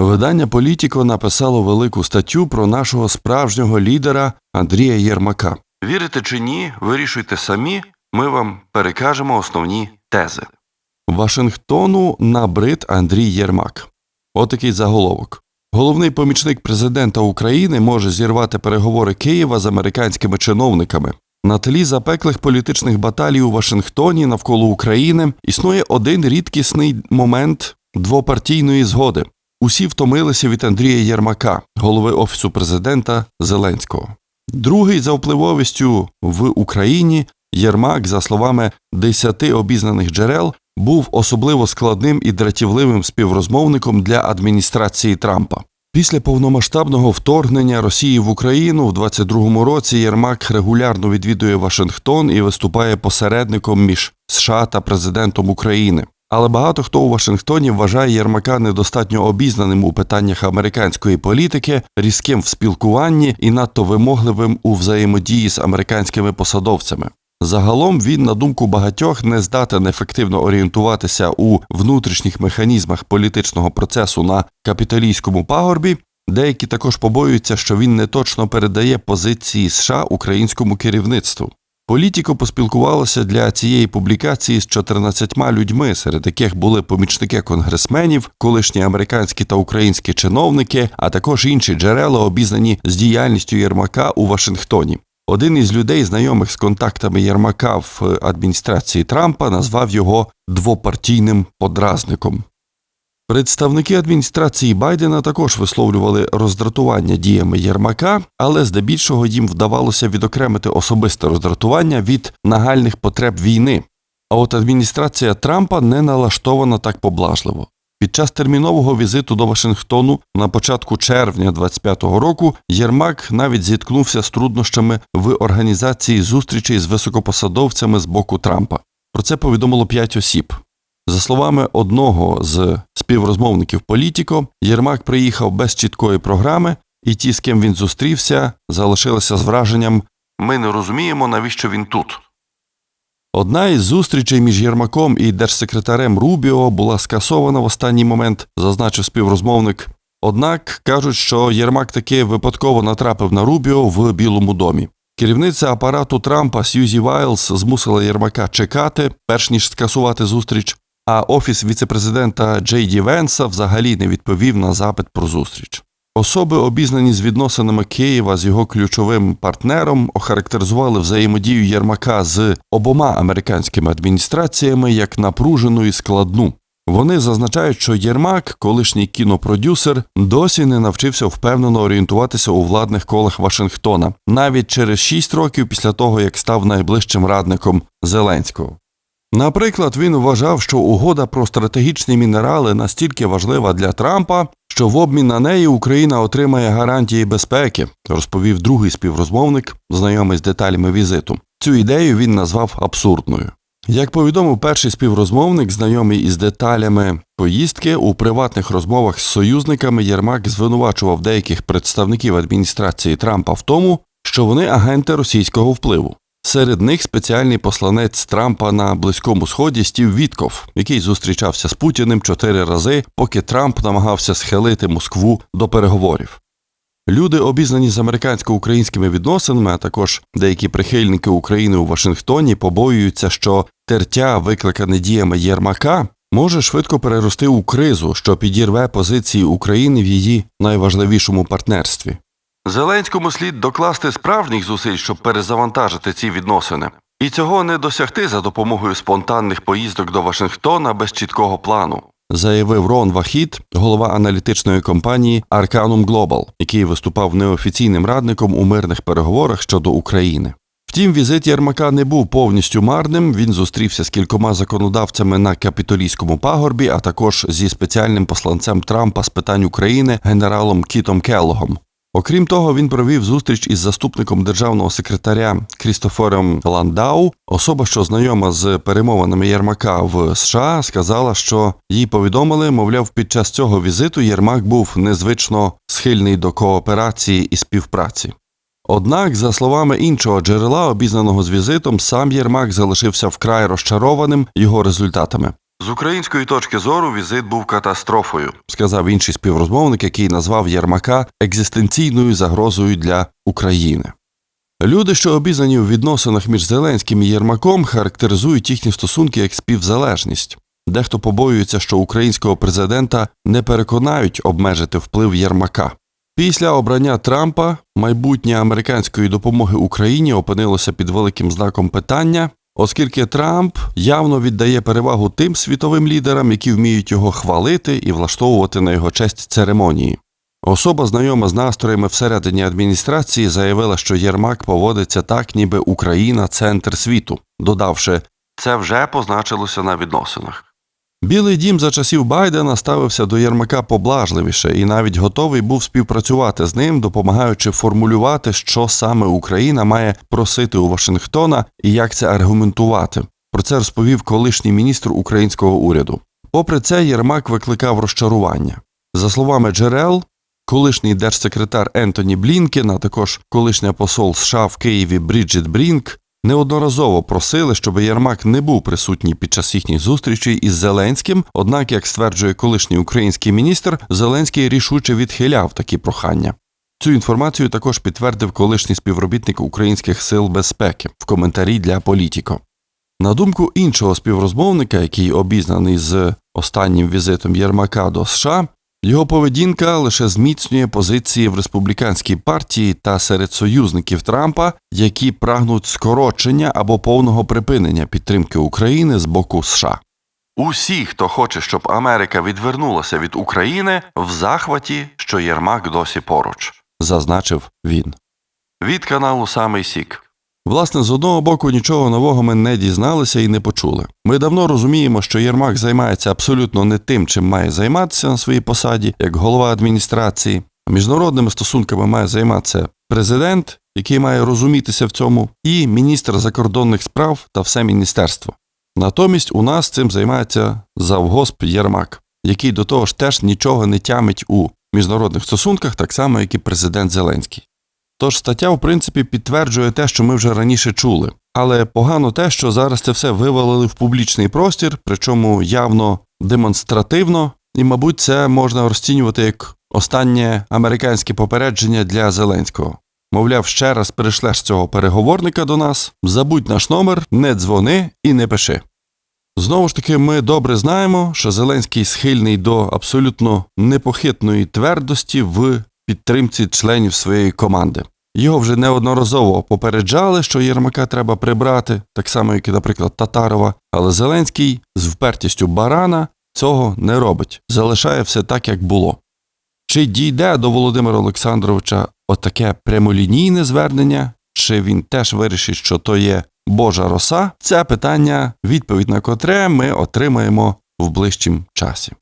Видання Політіко написало велику статтю про нашого справжнього лідера Андрія Єрмака. Вірите чи ні, вирішуйте самі. Ми вам перекажемо основні тези. Вашингтону набрид Андрій Єрмак. Отакий заголовок. Головний помічник президента України може зірвати переговори Києва з американськими чиновниками. На тлі запеклих політичних баталій у Вашингтоні навколо України існує один рідкісний момент двопартійної згоди. Усі втомилися від Андрія Єрмака, голови Офісу президента Зеленського. Другий за впливовістю в Україні Єрмак, за словами десяти обізнаних джерел, був особливо складним і дратівливим співрозмовником для адміністрації Трампа. Після повномасштабного вторгнення Росії в Україну в 22-му році Єрмак регулярно відвідує Вашингтон і виступає посередником між США та президентом України. Але багато хто у Вашингтоні вважає Єрмака недостатньо обізнаним у питаннях американської політики, різким в спілкуванні і надто вимогливим у взаємодії з американськими посадовцями. Загалом він, на думку багатьох, не здатен ефективно орієнтуватися у внутрішніх механізмах політичного процесу на капіталійському пагорбі. Деякі також побоюються, що він не точно передає позиції США українському керівництву. Політіко поспілкувалося для цієї публікації з 14 людьми, серед яких були помічники конгресменів, колишні американські та українські чиновники, а також інші джерела, обізнані з діяльністю Єрмака у Вашингтоні. Один із людей, знайомих з контактами Єрмака в адміністрації Трампа, назвав його двопартійним подразником. Представники адміністрації Байдена також висловлювали роздратування діями Єрмака, але здебільшого їм вдавалося відокремити особисте роздратування від нагальних потреб війни. А от адміністрація Трампа не налаштована так поблажливо. Під час термінового візиту до Вашингтону на початку червня 25-го року Єрмак навіть зіткнувся з труднощами в організації зустрічей з високопосадовцями з боку Трампа. Про це повідомило п'ять осіб. За словами одного з співрозмовників Політіко, Єрмак приїхав без чіткої програми, і ті, з ким він зустрівся, залишилися з враженням Ми не розуміємо, навіщо він тут. Одна із зустрічей між Єрмаком і держсекретарем Рубіо була скасована в останній момент, зазначив співрозмовник. Однак кажуть, що Єрмак таки випадково натрапив на Рубіо в Білому домі. Керівниця апарату Трампа Сьюзі Вайлз змусила Єрмака чекати, перш ніж скасувати зустріч. А офіс віцепрезидента Джей Ді Венса взагалі не відповів на запит про зустріч. Особи, обізнані з відносинами Києва з його ключовим партнером, охарактеризували взаємодію Єрмака з обома американськими адміністраціями як напружену і складну. Вони зазначають, що Єрмак, колишній кінопродюсер, досі не навчився впевнено орієнтуватися у владних колах Вашингтона, навіть через шість років після того, як став найближчим радником Зеленського. Наприклад, він вважав, що угода про стратегічні мінерали настільки важлива для Трампа, що в обмін на неї Україна отримає гарантії безпеки, розповів другий співрозмовник, знайомий з деталями візиту. Цю ідею він назвав абсурдною. Як повідомив перший співрозмовник, знайомий із деталями поїздки, у приватних розмовах з союзниками Єрмак звинувачував деяких представників адміністрації Трампа в тому, що вони агенти російського впливу. Серед них спеціальний посланець Трампа на Близькому Сході Стів Вітков, який зустрічався з Путіним чотири рази, поки Трамп намагався схилити Москву до переговорів. Люди, обізнані з американсько-українськими відносинами, а також деякі прихильники України у Вашингтоні, побоюються, що тертя, викликане діями Єрмака, може швидко перерости у кризу, що підірве позиції України в її найважливішому партнерстві. Зеленському слід докласти справжніх зусиль, щоб перезавантажити ці відносини, і цього не досягти за допомогою спонтанних поїздок до Вашингтона без чіткого плану, заявив Рон Вахід, голова аналітичної компанії Arcanum Global, який виступав неофіційним радником у мирних переговорах щодо України. Втім, візит Єрмака не був повністю марним. Він зустрівся з кількома законодавцями на капітолійському пагорбі, а також зі спеціальним посланцем Трампа з питань України генералом Кітом Келлогом. Окрім того, він провів зустріч із заступником державного секретаря Крістофером Ландау. Особа, що знайома з перемовинами Єрмака в США, сказала, що їй повідомили, мовляв, під час цього візиту Єрмак був незвично схильний до кооперації і співпраці. Однак, за словами іншого джерела, обізнаного з візитом, сам Єрмак залишився вкрай розчарованим його результатами. З української точки зору візит був катастрофою, сказав інший співрозмовник, який назвав Єрмака екзистенційною загрозою для України. Люди, що обізнані у відносинах між Зеленським і Єрмаком, характеризують їхні стосунки як співзалежність. Дехто побоюється, що українського президента не переконають обмежити вплив Єрмака. Після обрання Трампа майбутнє американської допомоги Україні опинилося під великим знаком питання, оскільки Трамп явно віддає перевагу тим світовим лідерам, які вміють його хвалити і влаштовувати на його честь церемонії. Особа, знайома з настроями всередині адміністрації, заявила, що Єрмак поводиться так, ніби Україна центр світу, додавши, це вже позначилося на відносинах. Білий дім за часів Байдена ставився до Єрмака поблажливіше і навіть готовий був співпрацювати з ним, допомагаючи формулювати, що саме Україна має просити у Вашингтона і як це аргументувати. Про це розповів колишній міністр українського уряду. Попри це, Єрмак викликав розчарування. За словами джерел, колишній держсекретар Ентоні Блінкен, а також колишня посол США в Києві Бріджит Брінк неодноразово просили, щоб Єрмак не був присутній під час їхніх зустрічей із Зеленським. Однак, як стверджує колишній український міністр, Зеленський рішуче відхиляв такі прохання. Цю інформацію також підтвердив колишній співробітник українських сил безпеки в коментарі для Політіко. На думку іншого співрозмовника, який обізнаний з останнім візитом Єрмака до США, його поведінка лише зміцнює позиції в республіканській партії та серед союзників Трампа, які прагнуть скорочення або повного припинення підтримки України з боку США. Усі, хто хоче, щоб Америка відвернулася від України, в захваті, що Єрмак досі поруч, зазначив він. Від каналу Самий Сік. Власне, з одного боку, нічого нового ми не дізналися і не почули. Ми давно розуміємо, що Єрмак займається абсолютно не тим, чим має займатися на своїй посаді, як голова адміністрації. Міжнародними стосунками має займатися президент, який має розумітися в цьому, і міністр закордонних справ та все міністерство. Натомість у нас цим займається завгосп Єрмак, який до того ж теж нічого не тямить у міжнародних стосунках, так само, як і президент Зеленський. Тож стаття, в принципі, підтверджує те, що ми вже раніше чули. Але погано те, що зараз це все вивалили в публічний простір, причому явно демонстративно, і, мабуть, це можна розцінювати як останнє американське попередження для Зеленського. Мовляв, ще раз перешлеш цього переговорника до нас, забудь наш номер, не дзвони і не пиши. Знову ж таки, ми добре знаємо, що Зеленський схильний до абсолютно непохитної твердості в підтримці членів своєї команди. Його вже неодноразово попереджали, що Єрмака треба прибрати, так само, як і, наприклад, Татарова, але Зеленський з впертістю барана цього не робить, залишає все так, як було. Чи дійде до Володимира Олександровича отаке прямолінійне звернення, чи він теж вирішить, що то є Божа роса? Це питання, відповідь на котре ми отримаємо в ближчим часі.